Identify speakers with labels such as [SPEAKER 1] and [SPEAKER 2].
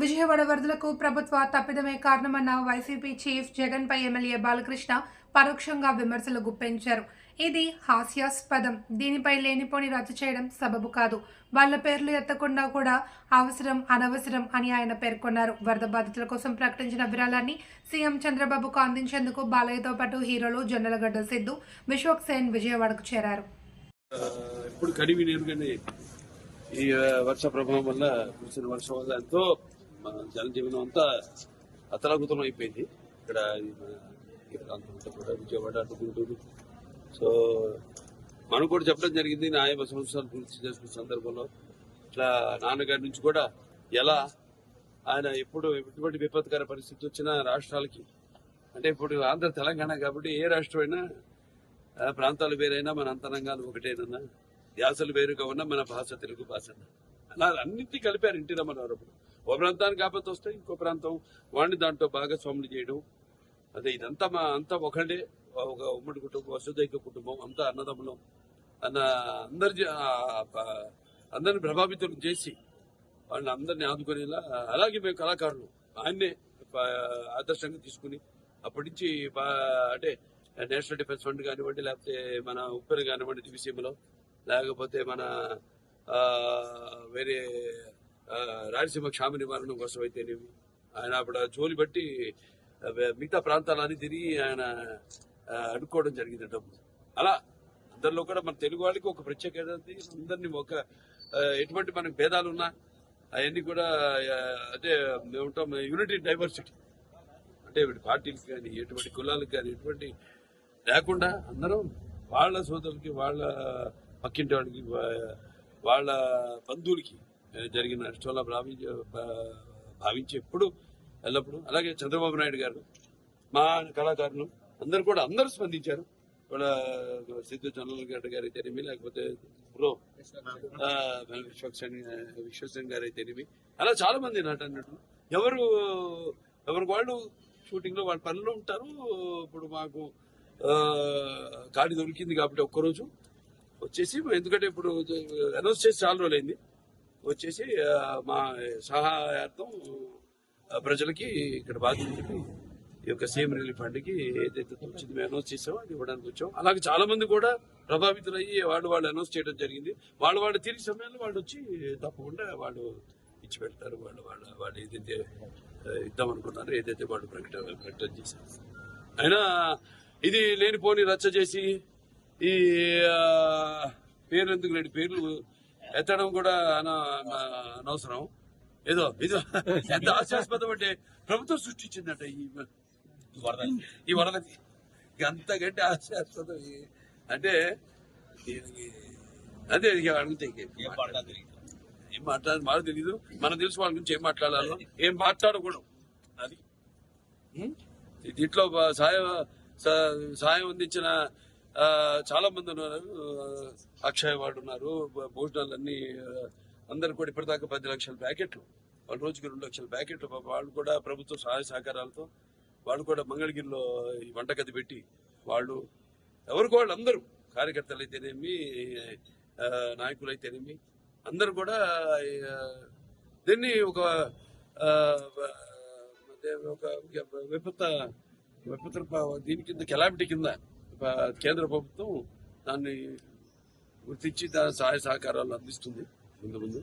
[SPEAKER 1] విజయవాడ వరదలకు ప్రభుత్వ తప్పిదమే కారణమన్న వైసీపీ చీఫ్ జగన్పై ఎమ్మెల్యే బాలకృష్ణ పరోక్షంగా విమర్శలు గుప్పించారు. ఇది హాస్యాస్పదం. దీనిపై లేనిపోని రద్దు చేయడం సబబు కాదు. వాళ్ళ పేర్లు ఎత్తకుండా కూడా అవసరం అనవసరం అని ఆయన పేర్కొన్నారు. వరద బాధితుల కోసం ప్రకటించిన విరాళాన్ని సీఎం చంద్రబాబుకు అందించేందుకు బాలయ్యతో పాటు హీరోలు జొన్నలగడ్డ సిద్ధు విశ్వక్ సేన్ విజయవాడకు చేరారు.
[SPEAKER 2] కడివి ఈ వర్ష ప్రభావం వల్ల కురిసిన వర్షం వల్ల ఎంతో మన జనజీవనం అంతా అతలాకుతలం అయిపోయింది. ఇక్కడ అంతా కూడా విజయవాడ అటు గుంటూరు. సో మనం కూడా చెప్పడం జరిగింది నా సంవత్సరాలు పూర్తి చేసుకున్న సందర్భంలో. ఇట్లా నాన్నగారి నుంచి కూడా ఎలా ఆయన ఎప్పుడు ఎటువంటి విపత్కర పరిస్థితి వచ్చినా రాష్ట్రాలకి అంటే ఇప్పుడు ఆంధ్ర తెలంగాణ కాబట్టి ఏ రాష్ట్రం అయినా ప్రాంతాలు వేరైనా మన అంతరంగాలు ఒకటేనన్నా యాసలు వేరుగా ఉన్నా మన భాష తెలుగు భాష అలా అన్నింటినీ కలిపారు ఇంటి రమ్మన్నారు ఓ ప్రాంతానికి ఆపత్తి వస్తే ఇంకో ప్రాంతం. వాడిని దాంట్లో భాగస్వాములు చేయడం. అదే ఇదంతా మా అంతా ఒకళ్ళే. ఒక ఉమ్మడి కుటుంబం వసుదైక కుటుంబం అంతా అన్నదమ్ములం. అన్న అందరి అందరిని ప్రభావితం చేసి వాళ్ళని అందరినీ ఆదుకునేలా అలాగే మేము కళాకారులు. ఆయన్నే ఆదర్శంగా తీసుకుని అప్పటి నుంచి అంటే నేషనల్ డిఫెన్స్ ఫండ్ కానివ్వండి లేకపోతే మన ఉప్పెన కానివ్వండి దివిసీమలో లేకపోతే మన వేరే రాయలసీమ క్షామ నివారణ కోసం అయితేనేమి ఆయన అప్పుడు జోలి బట్టి మిగతా ప్రాంతాలన్నీ తిరిగి ఆయన అడుక్కోవడం జరిగింది డబ్బు. అలా అందరిలో కూడా మన తెలుగు వాళ్ళకి ఒక ప్రత్యేకత అందరినీ ఒక ఎటువంటి మనకు భేదాలు ఉన్నా అవన్నీ కూడా అదే మేము ఉంటాం యూనిటీ డైవర్సిటీ. అంటే పార్టీలకు కానీ ఎటువంటి కులాలకు కానీ ఎటువంటి లేకుండా అందరం వాళ్ళ సోదరులకి వాళ్ళ పక్కింటి వాళ్ళకి వాళ్ళ బంధువులకి జరిగిన నష్టంలో భావించి భావించేప్పుడు భావించి ఎప్పుడు ఎల్లప్పుడు. అలాగే చంద్రబాబు నాయుడు గారు మా కళాకారులు అందరు కూడా అందరూ స్పందించారు. వాళ్ళ సిద్ధు గడ్డ గారు అయితేనేమి లేకపోతే బ్రో ఆ, విశ్వక్సేన్ విశ్వసేన్ గారు అయితేనేమి. అలా చాలా మంది నట ఎవరు ఎవరికి వాళ్ళు షూటింగ్లో వాళ్ళ పనులు ఉంటారు. ఇప్పుడు మాకు ఆ, ఖాళీ దొరికింది కాబట్టి ఒక్కరోజు వచ్చేసి ఎందుకంటే ఇప్పుడు అనౌన్స్ చేసి చాలా రోజులైంది. వచ్చేసి మా సహాయార్థం ప్రజలకి ఇక్కడ బాధితులకి ఈ యొక్క సీఎం రిలీఫ్ ఫండ్కి ఏదైతే వచ్చింది మేము అనౌన్స్ చేసామో అది ఇవ్వడానికి వచ్చాం. అలాగే చాలా మంది కూడా ప్రభావితులయ్యి వాళ్ళు వాళ్ళు అనౌన్స్ చేయడం జరిగింది. వాళ్ళు వాళ్ళు తిరిగి సమయంలో వాళ్ళు వచ్చి తప్పకుండా వాళ్ళు ఇచ్చి పెడతారు. వాళ్ళు వాళ్ళ వాళ్ళు ఏదైతే ఇద్దాం అనుకున్నారు ఏదైతే వాళ్ళు ప్రకటన ప్రకటన చేశారు. అయినా ఇది లేనిపోని రచ్చ చేసి ఈ ఆ, పేర్లు ఎందుకు లేని పేర్లు ఎత్తడం కూడా అన- అన- అనవసరం. ఏదో ఏదో ఎంత హాస్యాస్పదం అంటే ప్రభుత్వం సృష్టించిందట ఈ ఈ వరదకి. అంతకంటే ఈ- అంటే దీనికి అదే అడిగితే ఏం మాట్లాడాలి మాకు తెలీదు. మనకు తెలుసు వాళ్ళ గురించి ఏం మాట్లాడాలో. ఏం మాట్లాడకూడదు. అది? దీంట్లో సాయం సాయం అందించిన చాలా మంది ఉన్నారు. అక్షయ వాడు ఉన్నారు. భోజనాలన్నీ అందరు కూడా ఇప్పటిదాకా పది లక్షల ప్యాకెట్లు. వాళ్ళ రోజుకి రెండు లక్షల ప్యాకెట్లు. వాళ్ళు కూడా ప్రభుత్వ సహాయ సహకారాలతో వాళ్ళు కూడా మంగళగిరిలో ఈ వంటగది పెట్టి వాళ్ళు ఎవరికి వాళ్ళు అందరూ కార్యకర్తలు అయితేనేమి నాయకులు అయితేనేమి అందరూ కూడా దీన్ని ఒక ఒక విపత్త విపత్త దీని కింద కెలామిటీ కింద కేంద్ర ప్రభుత్వం దాన్ని గుర్తించి దాని సహాయ సహకారాలు అందిస్తుంది ముందు ముందు